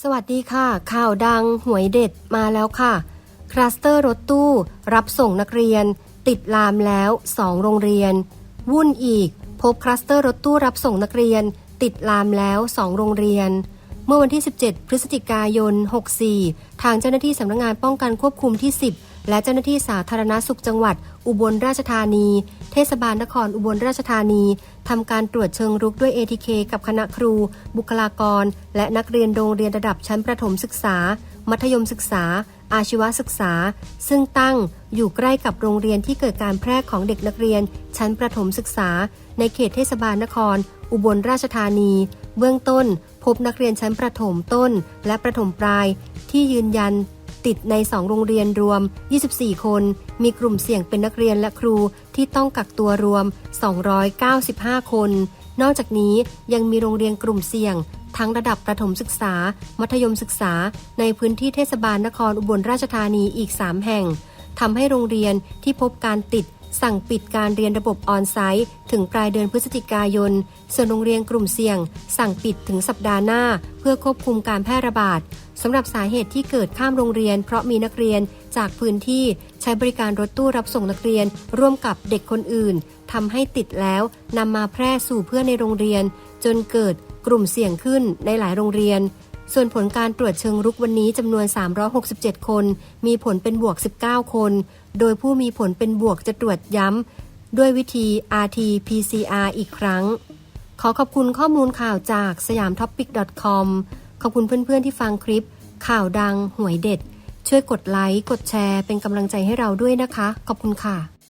สวัสดีค่ะ ข่าวดังหวยเด็ดมาแล้วค่ะ คลัสเตอร์รถตู้ รับส่งนักเรียน ติดลามแล้ว 2 โรงเรียน วุ่นอีก พบคลัสเตอร์รถตู้รับส่งนักเรียน ติดลามแล้ว 2 โรงเรียน เมื่อวันที่ 17 พฤศจิกายน 64 ทางเจ้าหน้าที่สำนักงานป้องกันควบคุมที่ 10 และเจ้าหน้าที่สาธารณสุขจังหวัด อุบลราชธานี เทศบาลนครอุบลราชธานีทำการตรวจเชิงรุกด้วย ATK กับคณะครู บุคลากร และนักเรียนโรงเรียนระดับชั้นประถมศึกษา มัธยมศึกษา อาชีวศึกษา ซึ่งตั้งอยู่ใกล้กับโรงเรียนที่เกิดการแพร่ของเด็กนักเรียน ชั้นประถมศึกษา ในเขตเทศบาลนคร อุบลราชธานี เบื้องต้น พบนักเรียนชั้นประถมต้น และประถมปลาย ที่ยืนยัน ติดใน 2 โรงเรียนรวม 24 คน มีกลุ่มเสี่ยงเป็นนักเรียนและครูที่ต้องกักตัวรวม 295 คน นอกจากนี้ยังมีโรงเรียนกลุ่มเสี่ยง ทั้งระดับประถมศึกษา มัธยมศึกษา ในพื้นที่เทศบาลนครอุบลราชธานีอีก 3 แห่งทำให้โรงเรียนที่พบการติด สั่งปิดการเรียนระบบออนไซต์ถึงปลายเดือนพฤศจิกายน ส่วนโรงเรียนกลุ่มเสี่ยง สั่งปิดถึงสัปดาห์หน้า เพื่อควบคุมการแพร่ระบาดสำหรับสาเหตุที่เกิดข้ามโรงเรียน เพราะมีนักเรียนจากพื้นที่ใช้บริการรถตู้รับส่งนักเรียน ร่วมกับเด็กคนอื่นทำให้ติดแล้วนำมาแพร่สู่เพื่อนในโรงเรียน จนเกิดกลุ่มเสี่ยงขึ้นในหลายโรงเรียน ส่วนผลการตรวจเชิงรุกวันนี้จำนวน 367 คน มีผลเป็นบวก 19 คน โดยผู้มีผลเป็นบวกจะตรวจย้ำ ด้วยวิธี RT-PCR อีกครั้ง ขอขอบคุณข้อมูลข่าวจากสยามท็อปปิก .com ขอบคุณเพื่อนๆที่ฟังคลิป ข่าวดังหวยเด็ด ช่วยกดไลค์ กดแชร์ เป็นกำลังใจให้เราด้วยนะคะ ขอบคุณค่ะ